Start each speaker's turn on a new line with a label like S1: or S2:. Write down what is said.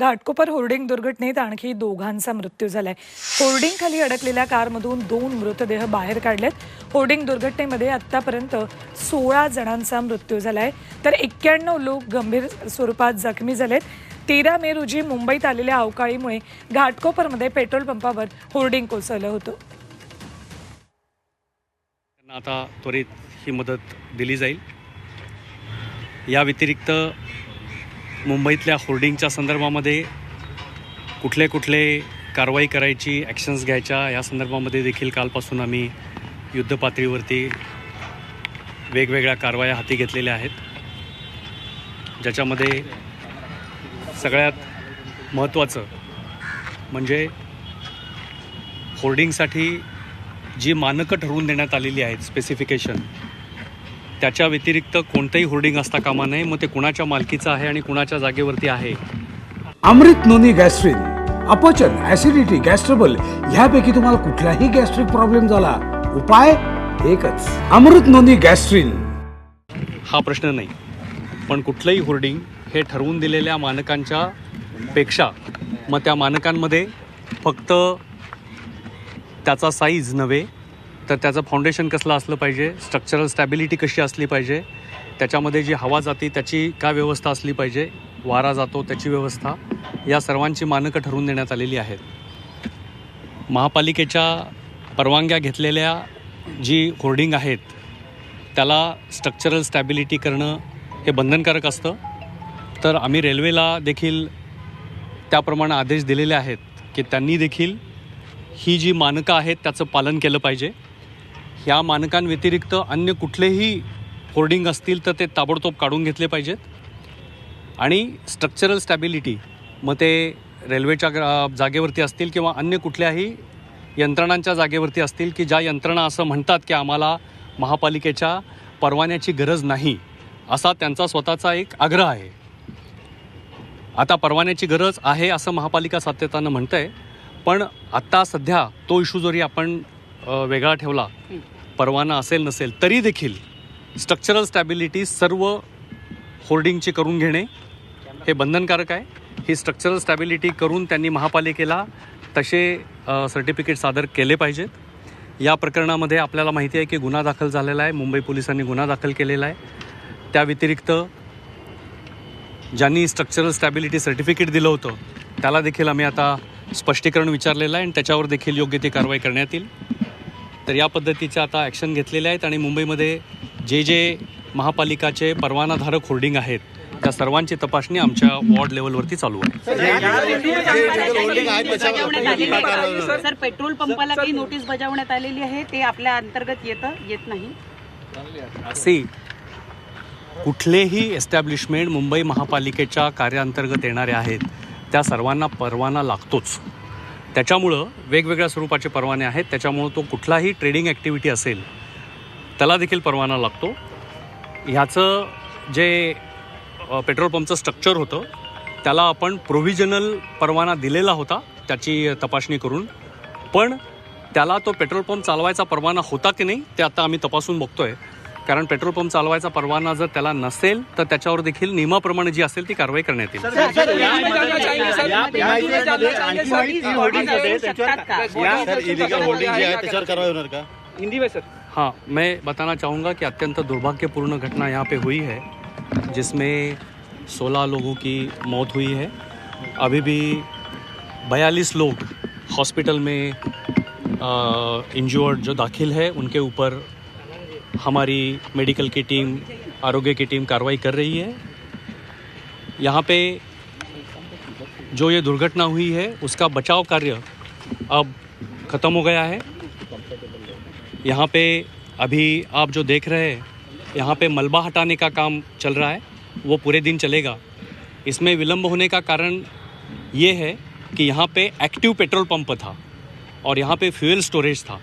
S1: Ghatkopar hoarding दुर्घटनेत आणखी दोघांचा मृत्यू झालाय. होर्डिंग खाली अडकलेल्या कारमधून दोन मृतदेह बाहेर काढलेत. होर्डिंग दुर्घटनेमध्ये आतापर्यंत सोळा जणांचा मृत्यू झालाय. तर एक्क्याण्णव लोक गंभीर स्वरूपात जखमी झालेत. तेरा मे रोजी मुंबईत आलेल्या अवकाळीमुळे घाटकोपरमध्ये पेट्रोल पंपावर होर्डिंग कोसळलं होतं.
S2: आता त्वरित ही मदत दिली जाईल. या व्यतिरिक्त मुंबईतल्या होर्डिंगच्या संदर्भामध्ये कुठले कुठले कारवाई करायची ॲक्शन्स घ्यायच्या या संदर्भामध्ये देखील कालपासून आम्ही युद्धपातळीवरती वेगवेगळ्या कारवाया हाती घेतलेल्या आहेत. ज्याच्यामध्ये सगळ्यात महत्त्वाचं म्हणजे होर्डिंगसाठी जी मानकं ठरवून देण्यात आलेली आहेत स्पेसिफिकेशन त्याच्या व्यतिरिक्त कोणतंही होर्डिंग असता कामा नये. मग ते कुणाच्या मालकीचं आहे आणि कुणाच्या जागेवरती आहे?
S3: अमृत नोनी गॅस्ट्रिन अपचन ऍसिडिटी गॅस्ट्रबल ह्यापैकी तुम्हाला कुठलाही गॅस्ट्रिक प्रॉब्लेम झाला उपाय एकच अमृत नोनी गॅस्ट्रिन.
S2: हा प्रश्न नाही. पण कुठलंही होर्डिंग हे ठरवून दिलेल्या मानकांच्या पेक्षा मग त्या मानकांमध्ये फक्त त्याचा साईज नव्हे तर त्याचं फाउंडेशन कसलं असलं पाहिजे? स्ट्रक्चरल स्टॅबिलिटी कशी असली पाहिजे? त्याच्यामध्ये जी हवा जाते त्याची काय व्यवस्था असली पाहिजे? वारा जातो त्याची व्यवस्था. या सर्वांची मानकं ठरवून देण्यात आलेली आहेत. महापालिकेच्या परवानग्या घेतलेल्या जी होर्डिंग आहेत त्याला स्ट्रक्चरल स्टॅबिलिटी करणं हे बंधनकारक असतं. तर आम्ही रेल्वेला देखील त्याप्रमाणे आदेश दिलेले आहेत की त्यांनी देखील ही जी मानकं आहेत त्याचं पालन केलं पाहिजे. ह्या मानकांव्यतिरिक्त अन्य कुठलेही होर्डिंग असतील तर ते ताबडतोब काढून घेतले पाहिजेत. आणि स्ट्रक्चरल स्टॅबिलिटी मग ते रेल्वेच्या जागेवरती असतील किंवा अन्य कुठल्याही यंत्रणांच्या जागेवरती असतील की ज्या यंत्रणा असं म्हणतात की आम्हाला महापालिकेच्या परवान्याची गरज नाही असा त्यांचा स्वतःचा एक आग्रह आहे. आता परवान्याची गरज आहे असं महापालिका सातत्यानं म्हणतं आहे पण आत्ता सध्या तो इशू जरी आपण वेगळा ठेवला. परवाना असेल नसेल तरी देखील स्ट्रक्चरल स्टॅबिलिटी सर्व होर्डिंगची करून घेणे हे बंधनकारक आहे. ही स्ट्रक्चरल स्टॅबिलिटी करून त्यांनी महापालिकेला तसे सर्टिफिकेट सादर केले पाहिजेत. या प्रकरणामध्ये आपल्याला माहिती आहे की गुन्हा दाखल झालेला आहे. मुंबई पोलिसांनी गुन्हा दाखल केलेला आहे. त्या व्यतिरिक्त ज्यांनी स्ट्रक्चरल स्टॅबिलिटी सर्टिफिकेट दिलं होतं त्याला देखील आम्ही आता स्पष्टीकरण विचारलेलं आहे आणि त्याच्यावर देखील योग्य ती कारवाई करण्यात येईल. तर या पद्धतीच्या आता ॲक्शन घेतलेल्या आहेत आणि मुंबईमध्ये जे जे महापालिकाचे परवानाधारक होर्डिंग आहेत त्या सर्वांची तपासणी आमच्या वॉर्ड लेवलवरती चालू आहे.
S4: सर पेट्रोल पंपाला काही नोटीस बजावण्यात आलेली आहे ते आपल्या अंतर्गत येतं येत नाही.
S2: सी कुठलेही एस्टॅब्लिशमेंट मुंबई महापालिकेच्या कार्याअंतर्गत येणारे आहेत त्या सर्वांना परवाना लागतोच. त्याच्यामुळं वेगवेगळ्या स्वरूपाचे परवाने आहेत. त्याच्यामुळं तो कुठलाही ट्रेडिंग ॲक्टिव्हिटी असेल त्याला देखील परवाना लागतो. ह्याचं जे पेट्रोल पंपचं स्ट्रक्चर होतं त्याला आपण प्रोव्हिजनल परवाना दिलेला होता त्याची तपासणी करून. पण त्याला तो पेट्रोल पंप चालवायचा परवाना होता की नाही ते आता आम्ही तपासून बघतोय. कारण पेट्रोल पंप चालवायचा परवाना जर त्याला नसेल तर त्याच्यावर देखील नियमाप्रमाणे जी असेल ती कारवाई करण्यात येईल.
S5: इलिगल होर्डिंग जे आहे त्याच्यावर कारवाई होणार का?
S2: हाँ मैं बताना चाहूँगा कि अत्यंत दुर्भाग्यपूर्ण घटना यहाँ पे हुई है जिसमें 16 लोगों की मौत हुई है। अभी भी बयालीस लोग हॉस्पिटल में इंजर्ड जो दाखिल है उनके ऊपर हमारी मेडिकल की टीम, आरोग्य की टीम कार्रवाई कर रही है। यहाँ पे जो ये दुर्घटना हुई है, उसका बचाव कार्य अब ख़त्म हो गया है। यहाँ पे अभी आप जो देख रहे हैं, यहाँ पे मलबा हटाने का काम चल रहा है, वो पूरे दिन चलेगा। इसमें विलंब होने का कारण ये है कि यहाँ पे एक्टिव पेट्रोल पंप था और यहाँ पे फ्यूल स्टोरेज था।